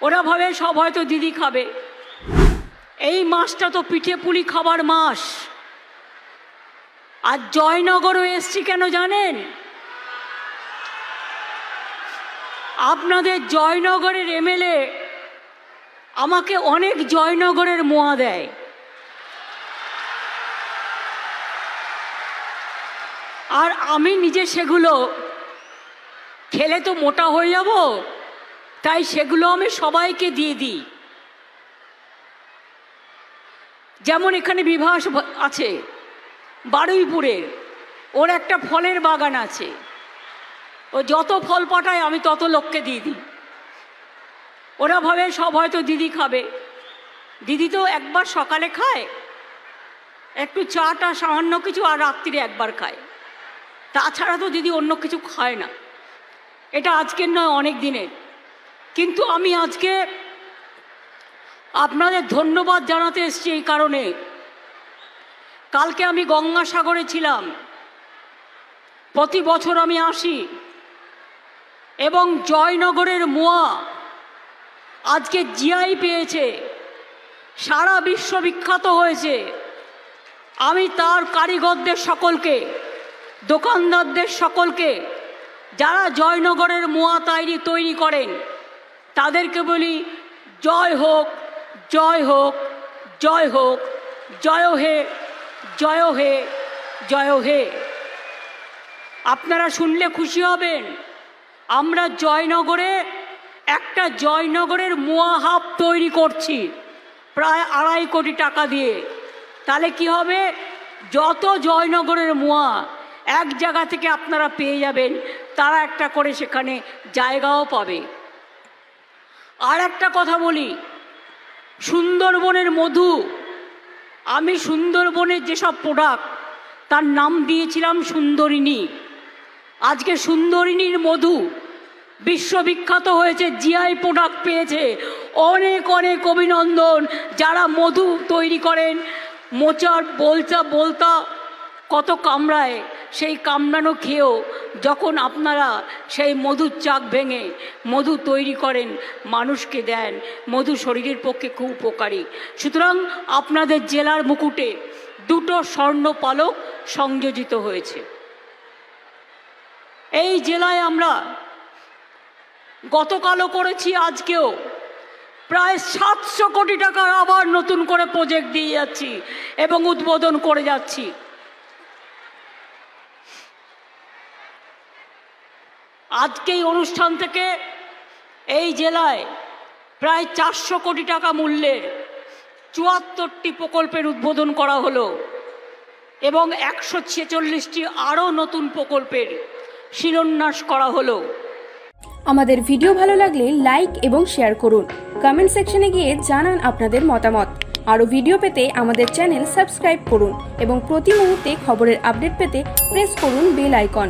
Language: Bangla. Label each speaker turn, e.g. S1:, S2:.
S1: ওরা ভাবে সব হয়তো দিদি খাবে। এই মাসটা তো পিঠে পুলি খাবার মাস। আর জয়নগরও এসছি কেন জানেন? আপনাদের জয়নগরের এমএলএ আমাকে অনেক জয়নগরের মোয়া দেয়। আর আমি নিজে সেগুলো খেলে তো মোটা হয়ে যাব। তাই সেগুলো আমি সবাইকে দিয়ে দিই। যেমন এখানে বিভাস আছে বারুইপুরের ওর একটা ফলের বাগান আছে। ও যত ফল পাঠায়, আমি তত লোককে দিয়ে দিই। ওরা ভাবে সব হয়তো দিদি খাবে। দিদি তো একবার সকালে খায়, একটু চাটা সামান্য কিছু আর রাত্রিরে একবার খায়। তাছাড়া তো দিদি অন্য কিছু খায় না। এটা আজকের নয়, অনেক দিনের। কিন্তু আমি আজকে আপনাদের ধন্যবাদ জানাতে এসেছি এই কারণে। কালকে আমি গঙ্গাসাগরে ছিলাম। প্রতি বছর আমি আসি। এবং জয়নগরের মোয়া আজকে জিআই পেয়েছে। সারা বিশ্ব বিখ্যাত হয়েছে। আমি তার কারিগরদের সকলকে, দোকানদারদের সকলকে, যারা জয়নগরের মোয়া তৈরি তৈরি করেন তাদেরকে বলি, জয় হোক জয় হোক জয় হোক, জয় হে জয় হে জয় হে। আপনারা শুনলে খুশি হবেন, আমরা জয়নগরে একটা জয়নগরের মোয়া হাব তৈরি করছি, প্রায় আড়াই কোটি টাকা দিয়ে। তাহলে কি হবে? যত জয়নগরের মোয়া এক জায়গা থেকে আপনারা পেয়ে যাবেন, তারা একটা করে সেখানে জায়গাও পাবে। আর একটা কথা বলি। সুন্দরবনের মধু। আমি সুন্দরবনের যেসব প্রোডাক্ট তার নাম দিয়েছিলাম সুন্দরিনী আজকে সুন্দরিনীর মধু বিশ্ববিখ্যাত হয়েছে জিআই প্রোডাক্ট পেয়েছে। অনেক অনেক অভিনন্দন। যারা মধু তৈরি করেন, মোচার বলতা বলতা, কত কামড়ায়। সেই কামড়ানো খেয়েও যখন আপনারা সেই মধুর চাক ভেঙে মধু তৈরি করেন, মানুষকে দেন, মধু শরীরের পক্ষে খুব উপকারী। সুতরাং আপনাদের জেলার মুকুটে দুটো স্বর্ণ পালক সংযোজিত হয়েছে। এই জেলায় আমরা গতকালও করেছি, আজকেও। প্রায় সাতশো কোটি টাকার আবার নতুন করে প্রজেক্ট দিয়ে যাচ্ছি এবং উদ্বোধন করে যাচ্ছি। আজকে এই অনুষ্ঠান থেকে এই জেলায় প্রায় চারশো কোটি টাকা মূল্যের চুয়াত্তরটি প্রকল্পের উদ্বোধন করা হলো এবং একশো ছেচল্লিশটি আরও নতুন প্রকল্পের শিলান্যাস করা হলো।
S2: আমাদের ভিডিও ভালো লাগলে লাইক এবং শেয়ার করুন। কমেন্ট সেকশনে গিয়ে জানান আপনাদের মতামত। আরও ভিডিও পেতে আমাদের চ্যানেল সাবস্ক্রাইব করুন এবং প্রতি মুহূর্তে খবরের আপডেট পেতে প্রেস করুন বেল আইকন।